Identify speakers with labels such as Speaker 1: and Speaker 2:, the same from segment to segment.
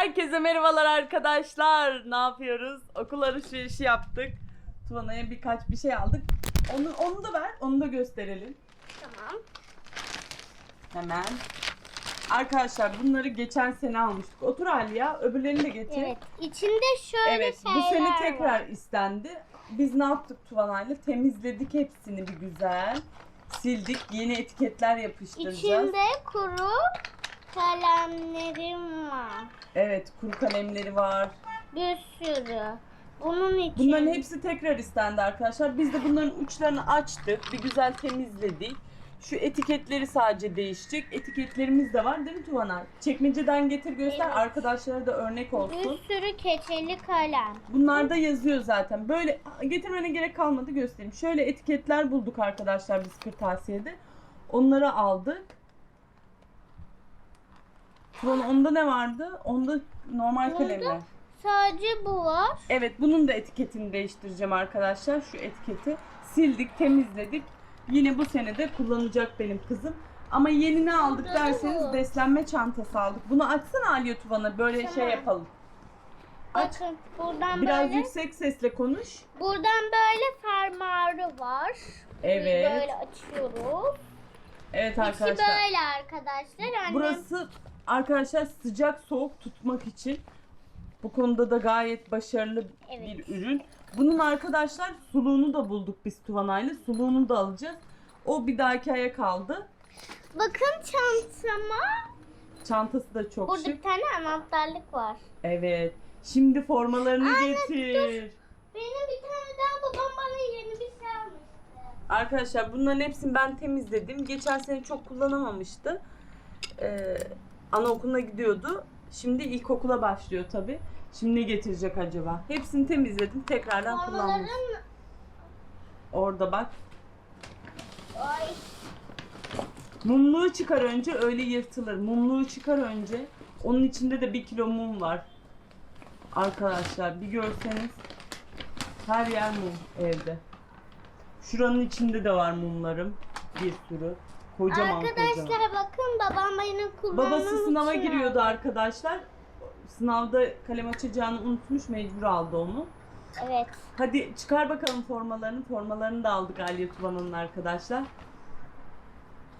Speaker 1: Herkese merhabalar arkadaşlar. Ne yapıyoruz? Okul alışverişi yaptık. Tuvana'ya birkaç bir şey aldık. Onu, onu da ver, onu da gösterelim.
Speaker 2: Tamam.
Speaker 1: Hemen. Arkadaşlar bunları geçen sene almıştık. Otur Aliya, öbürlerini de getir.
Speaker 2: Evet. İçinde şöyle
Speaker 1: Evet,
Speaker 2: şeyler
Speaker 1: bu sene tekrar
Speaker 2: var.
Speaker 1: istendi. Biz ne yaptık Tuvana'yla? Temizledik hepsini bir güzel. Sildik, yeni etiketler yapıştıracağız.
Speaker 2: İçinde kuru kalemlerim var.
Speaker 1: Evet, kuru kalemleri var.
Speaker 2: Bir sürü. Bunun için.
Speaker 1: Bunların hepsi tekrar istendi arkadaşlar. Biz de bunların uçlarını açtık. Bir güzel temizledik. Şu etiketleri sadece değişecek. Etiketlerimiz de var değil mi Tuvana? Çekmeceden getir göster.
Speaker 2: Evet.
Speaker 1: Arkadaşlara da örnek
Speaker 2: Bir
Speaker 1: olsun.
Speaker 2: sürü keçeli kalem.
Speaker 1: Bunlar da yazıyor zaten. Böyle getirmene gerek kalmadı göstereyim. Şöyle etiketler bulduk arkadaşlar biz kırtasiyede. Onları aldık. Tuvana onda ne vardı? Onda normal kalemler.
Speaker 2: Sadece bu var.
Speaker 1: Evet bunun da etiketini değiştireceğim arkadaşlar. Şu etiketi sildik, temizledik. Yine bu sene de kullanacak benim kızım. Ama yeni ne aldık
Speaker 2: Burada da
Speaker 1: derseniz
Speaker 2: bu.
Speaker 1: beslenme çantası aldık. Bunu açsana Aliye Tuvan'a böyle şey
Speaker 2: Tamam.
Speaker 1: yapalım. Aç.
Speaker 2: Bakın buradan
Speaker 1: Biraz
Speaker 2: böyle.
Speaker 1: yüksek sesle konuş.
Speaker 2: Buradan böyle fermuarı var.
Speaker 1: Evet.
Speaker 2: Böyle açıyoruz.
Speaker 1: Evet
Speaker 2: İçi
Speaker 1: arkadaşlar.
Speaker 2: böyle arkadaşlar. Annem
Speaker 1: Burası arkadaşlar sıcak soğuk tutmak için bu konuda da gayet başarılı
Speaker 2: Evet.
Speaker 1: bir ürün. Bunun arkadaşlar suluğunu da bulduk biz Tuvana'yla. Suluğunu da alacağız. O bir dahaki aya kaldı.
Speaker 2: Bakın çantama.
Speaker 1: Çantası da çok
Speaker 2: Burada
Speaker 1: şık.
Speaker 2: bir tane anahtarlık var.
Speaker 1: Evet. Şimdi formalarını getir.
Speaker 2: Benim bir tane daha babam bana yeni bir şey almıştı.
Speaker 1: Arkadaşlar bunların hepsini ben temizledim. Geçen sene çok kullanamamıştı. Ee, anaokuluna gidiyordu. Şimdi ilkokula başlıyor tabi. Şimdi ne getirecek acaba? Hepsini temizledim. Tekrardan.
Speaker 2: Formaların...
Speaker 1: Orada bak.
Speaker 2: Ay.
Speaker 1: Mumluğu çıkar önce öyle yırtılır. Mumluğu çıkar önce. Onun içinde de bir kilo mum var. Arkadaşlar bir görseniz her yer mum evde. Şuranın içinde de var mumlarım. Bir sürü. Kocaman
Speaker 2: Arkadaşlar
Speaker 1: kocaman.
Speaker 2: bakın babam benim kullanmam
Speaker 1: Babası sınava
Speaker 2: için
Speaker 1: giriyordu
Speaker 2: aldı.
Speaker 1: arkadaşlar. Sınavda kalem açacağını unutmuş mecbur aldı onu.
Speaker 2: Evet.
Speaker 1: Hadi çıkar bakalım formalarını. Formalarını da aldık Aliye Tuvan'ın arkadaşlar.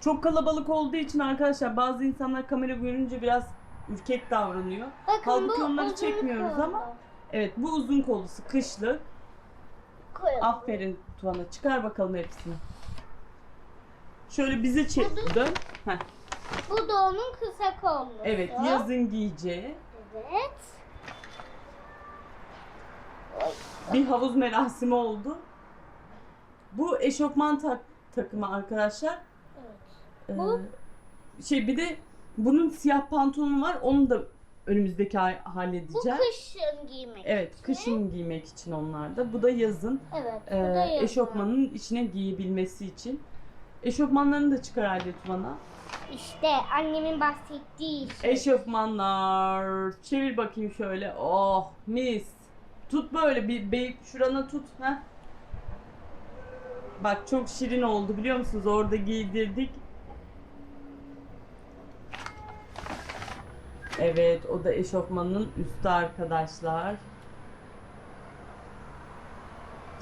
Speaker 1: Çok kalabalık olduğu için arkadaşlar bazı insanlar kamera görünce biraz ürkek davranıyor.
Speaker 2: Bakın
Speaker 1: Halbuki
Speaker 2: bu
Speaker 1: onları çekmiyoruz
Speaker 2: kollu.
Speaker 1: ama evet bu uzun kollusu kışlık.
Speaker 2: Koyalım.
Speaker 1: Aferin Tuvan'a çıkar bakalım hepsini. Şöyle bize çek dön. Heh,
Speaker 2: Bu da onun kısa kollusu.
Speaker 1: evet yazın giyeceği
Speaker 2: Evet.
Speaker 1: bir havuz merasimi oldu. Bu eşofman tak takımı arkadaşlar.
Speaker 2: Evet.
Speaker 1: Ee,
Speaker 2: Bu?
Speaker 1: şey bir de bunun siyah pantolonu var. Onu da önümüzdeki ay
Speaker 2: Bu
Speaker 1: halledeceğim.
Speaker 2: kışın giymek.
Speaker 1: Evet, kışın giymek için onlar da. Bu da yazın.
Speaker 2: Evet. Bu
Speaker 1: Ee,
Speaker 2: da yazın.
Speaker 1: eşofmanın içine giyebilmesi için. Eşofmanlarını da çıkar Adet bana.
Speaker 2: İşte annemin bahsettiği şey.
Speaker 1: Eşofmanlar. Çevir bakayım şöyle. Oh mis. Tut böyle bir, bir şurana tut. Heh. Bak çok şirin oldu biliyor musunuz? Orada giydirdik. Evet o da eşofmanın üstü arkadaşlar.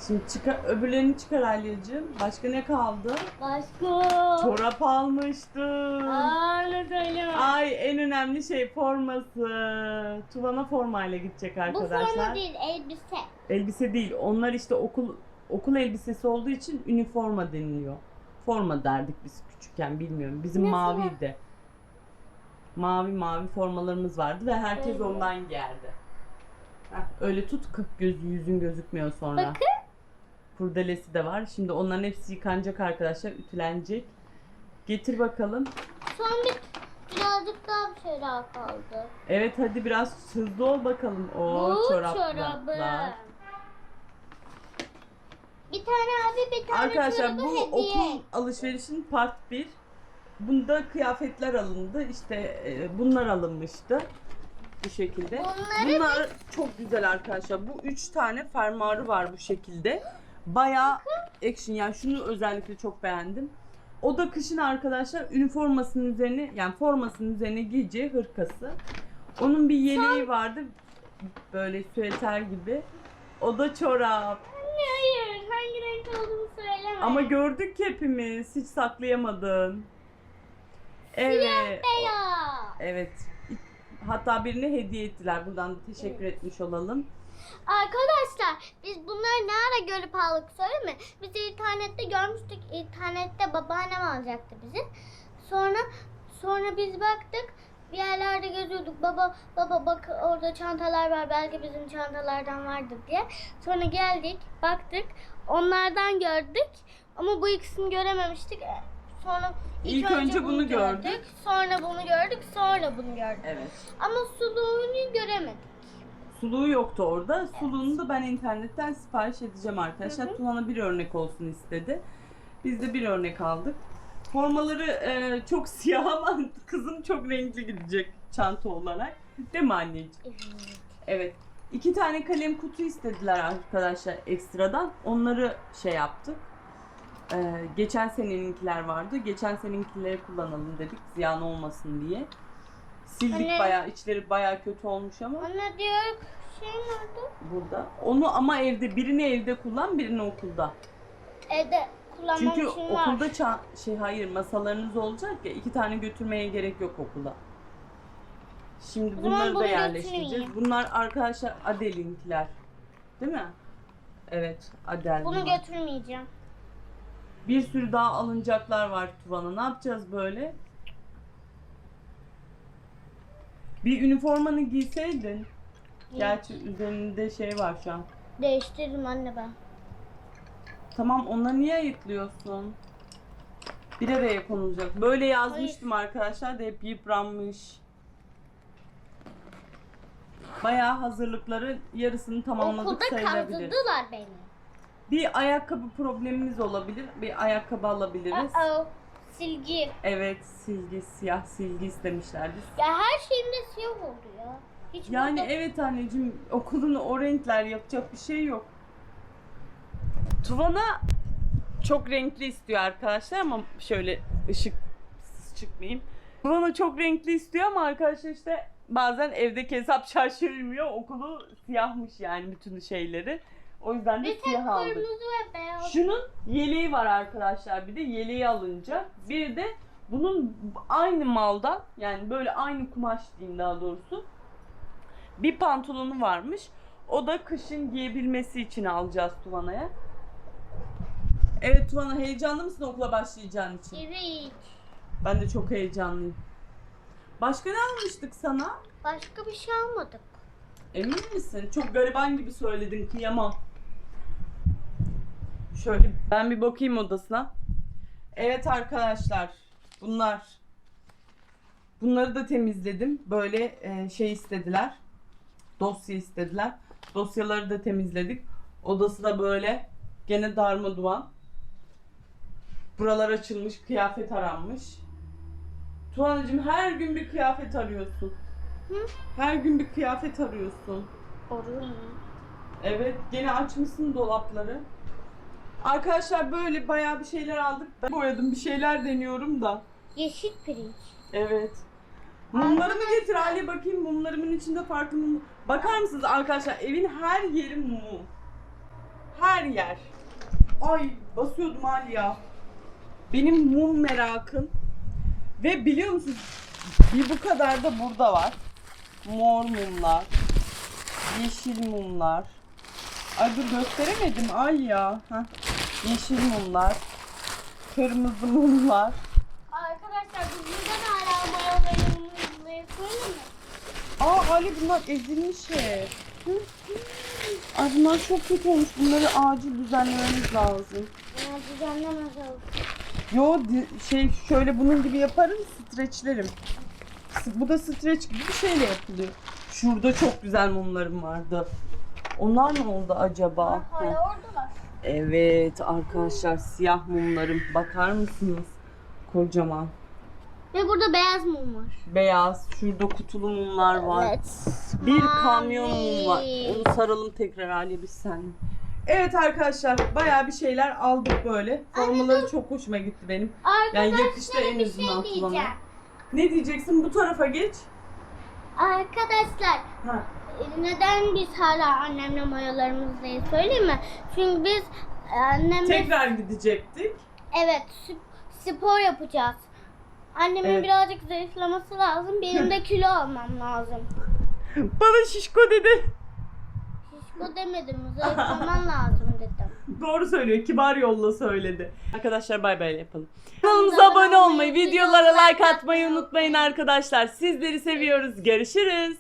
Speaker 1: Şimdi çıkar, öbürlerini çıkar Alyacığım. Başka ne kaldı?
Speaker 2: Başka.
Speaker 1: Çorap almıştım.
Speaker 2: Aa, ne söyleme.
Speaker 1: Ay en önemli şey forması. Tuvana formayla gidecek
Speaker 2: Bu
Speaker 1: arkadaşlar.
Speaker 2: forma değil elbise.
Speaker 1: Elbise değil. Onlar işte okul okul elbisesi olduğu için üniforma deniliyor. Forma derdik biz küçükken bilmiyorum. Bizim
Speaker 2: Nasıl?
Speaker 1: maviydi. Mavi mavi formalarımız vardı ve herkes
Speaker 2: Öyle.
Speaker 1: ondan giyerdi. Heh, öyle tut kık gözü yüzün gözükmüyor sonra.
Speaker 2: Bakın.
Speaker 1: Kurdelesi de var. Şimdi onların hepsi yıkanacak arkadaşlar. Ütülenecek. Getir bakalım.
Speaker 2: Son bir birazcık daha bir şey daha kaldı.
Speaker 1: Evet hadi biraz hızlı ol bakalım. O
Speaker 2: Bu
Speaker 1: çoraplar.
Speaker 2: çorabı. Bir tane abi bir tane
Speaker 1: Arkadaşlar bu
Speaker 2: hediye.
Speaker 1: okul alışverişin part 1. Bunda kıyafetler alındı. İşte e, bunlar alınmıştı. Bu şekilde.
Speaker 2: Bunları
Speaker 1: Bunlar çok güzel arkadaşlar. Bu üç tane fermuarı var bu şekilde. Bayağı action yani şunu özellikle çok beğendim. O da kışın arkadaşlar üniformasının üzerine yani formasının üzerine giyeceği hırkası. Onun bir yeleği vardı. Böyle süeter gibi. O da çorap.
Speaker 2: Hayır. Hangi renk olduğunu söyleme.
Speaker 1: Ama gördük ki hepimiz. Hiç saklayamadın. Evet.
Speaker 2: Beyaz.
Speaker 1: Evet. Hatta birine hediye ettiler. Buradan da teşekkür etmiş olalım.
Speaker 2: Arkadaşlar biz bunları ne ara görüp aldık söyleyeyim mi? Biz internette görmüştük. İnternette babaannem alacaktı bizi. Sonra sonra biz baktık bir yerlerde geziyorduk. Baba baba bak orada çantalar var. Belki bizim çantalardan vardır diye. Sonra geldik, baktık. Onlardan gördük. Ama bu ikisini görememiştik. Sonra
Speaker 1: İlk önce bunu gördük.
Speaker 2: Sonra bunu gördük. Sonra bunu gördük.
Speaker 1: Evet.
Speaker 2: Ama suluğunu göremedik.
Speaker 1: Suluğu yoktu orada. Suluğunu da ben internetten sipariş edeceğim arkadaşlar. Tuvan'a bir örnek olsun istedi. Biz de bir örnek aldık. Formaları e, çok siyah ama kızım çok renkli gidecek çanta olarak. Değil mi anneciğim? Evet. İki tane kalem kutu istediler arkadaşlar ekstradan. Onları şey yaptık. Ee, geçen seneninkiler vardı. Geçen seneninkileri kullanalım dedik ziyan olmasın diye. Sildik
Speaker 2: Anne.
Speaker 1: bayağı, içleri bayağı kötü olmuş ama
Speaker 2: Anne diyor şey nerede?
Speaker 1: burada. Onu ama evde, birini evde kullan, birini okulda.
Speaker 2: Evde kullanmam
Speaker 1: Çünkü
Speaker 2: için var.
Speaker 1: okulda ça- şey hayır masalarınız olacak ya iki tane götürmeye gerek yok okula. Şimdi
Speaker 2: O zaman
Speaker 1: bunları da
Speaker 2: bunu
Speaker 1: yerleştireceğiz.
Speaker 2: götürmeyeyim.
Speaker 1: Bunlar arkadaşlar Adel'inkiler. Değil mi? Evet, Adel.
Speaker 2: Bunu
Speaker 1: bunlar.
Speaker 2: götürmeyeceğim.
Speaker 1: Bir sürü daha alınacaklar var Tuvan'a. Ne yapacağız böyle? Bir üniformanı giyseydin. Gerçi üzerinde şey var şu an.
Speaker 2: Değiştiririm anne ben.
Speaker 1: Tamam onları niye ayıklıyorsun? Bir araya konulacak. Böyle yazmıştım arkadaşlar da hep yıpranmış. Bayağı hazırlıkları yarısını tamamladık
Speaker 2: Okulda
Speaker 1: sayılabilir.
Speaker 2: kandırdılar beni.
Speaker 1: Bir ayakkabı problemimiz olabilir. Bir ayakkabı alabiliriz.
Speaker 2: Uh-oh. Silgi.
Speaker 1: Evet silgi, siyah silgi istemişlerdi.
Speaker 2: Ya her şeyimde siyah oldu ya. Hiç
Speaker 1: Yani
Speaker 2: burada-
Speaker 1: evet anneciğim okulun o renkler yapacak bir şey yok. Tuvana çok renkli istiyor arkadaşlar ama şöyle ışık çıkmayayım. Tuvana çok renkli istiyor ama arkadaşlar işte bazen evdeki hesap şaşırmıyor. Okulu siyahmış yani bütün şeyleri. O yüzden de
Speaker 2: hep
Speaker 1: siyah aldık.
Speaker 2: kırmızı ve beyaz.
Speaker 1: Şunun yeleği var arkadaşlar. Bir de yeleği alınca. Bir de bunun aynı malda yani böyle aynı kumaş diyeyim daha doğrusu. Bir pantolonu varmış. O da kışın giyebilmesi için alacağız Tuvana'ya. Evet Tuvana heyecanlı mısın okula başlayacağın için?
Speaker 2: Evet.
Speaker 1: Ben de çok heyecanlıyım. Başka ne almıştık sana?
Speaker 2: Başka bir şey almadık.
Speaker 1: Emin misin? Çok gariban gibi söyledin kıyamam. Şöyle ben bir bakayım odasına. Evet arkadaşlar bunlar. Bunları da temizledim. Böyle e, şey istediler. Dosya istediler. Dosyaları da temizledik. Odası da böyle gene darma duman. Buralar açılmış, kıyafet aranmış. Tuğan'cığım her gün bir kıyafet arıyorsun.
Speaker 2: Hı?
Speaker 1: Her gün bir kıyafet arıyorsun.
Speaker 2: Arıyor mu?
Speaker 1: Evet, gene açmışsın dolapları. Arkadaşlar böyle bayağı bir şeyler aldık. Ben boyadım, bir şeyler deniyorum da.
Speaker 2: Yeşil pirinç.
Speaker 1: Evet. Mumlarımı getir Ali bakayım mumlarımın içinde farklı mum. Bakar mısınız arkadaşlar evin her yeri mum. Her yer. Ay basıyordum Ali ya. Benim mum merakım. Ve biliyor musunuz bir bu kadar da burada var. Mor mumlar. Yeşil mumlar. Ay dur gösteremedim ay ya. Heh. Yeşil mumlar. Kırmızı mumlar.
Speaker 2: Arkadaşlar biz neden hala mayalarımızı yapalım mı?
Speaker 1: Aa Ali bunlar ezilmiş hep. Ay bunlar çok kötü olmuş. Bunları acil düzenlememiz lazım.
Speaker 2: Ya düzenlemez oldu.
Speaker 1: Yo şey şöyle bunun gibi yaparım streçlerim. Bu da streç gibi bir şeyle yapılıyor. Şurada çok güzel mumlarım vardı. Onlar ne oldu acaba? Heh.
Speaker 2: Hala oradalar.
Speaker 1: Evet arkadaşlar siyah mumlarım. Bakar mısınız? Kocaman.
Speaker 2: Ve burada beyaz mum var.
Speaker 1: Beyaz. Şurada kutulu mumlar var.
Speaker 2: Evet.
Speaker 1: Bir kamyon mum var. Onu saralım tekrar Ali biz seninle. Evet arkadaşlar bayağı bir şeyler aldık böyle. Formaları çok hoşuma gitti benim. Yani yakıştı en
Speaker 2: bir şey diyeceğim.
Speaker 1: Ne diyeceksin? Bu tarafa geç.
Speaker 2: Arkadaşlar
Speaker 1: Ha.
Speaker 2: Neden biz hala annemle mayolarımızdayız söyleyeyim mi? Çünkü biz e, annemle
Speaker 1: Tekrar gidecektik.
Speaker 2: evet sp- spor yapacağız. Annemin
Speaker 1: Evet.
Speaker 2: birazcık zayıflaması lazım. Benim de kilo almam lazım.
Speaker 1: Bana şişko dedi.
Speaker 2: Şişko demedim. Zayıflaman lazım dedim.
Speaker 1: Doğru söylüyor. Kibar yolla söyledi. Arkadaşlar bay bay yapalım. Kanalımıza abone olmayı, videolara like atmayı unutmayın arkadaşlar. Sizleri seviyoruz. Görüşürüz.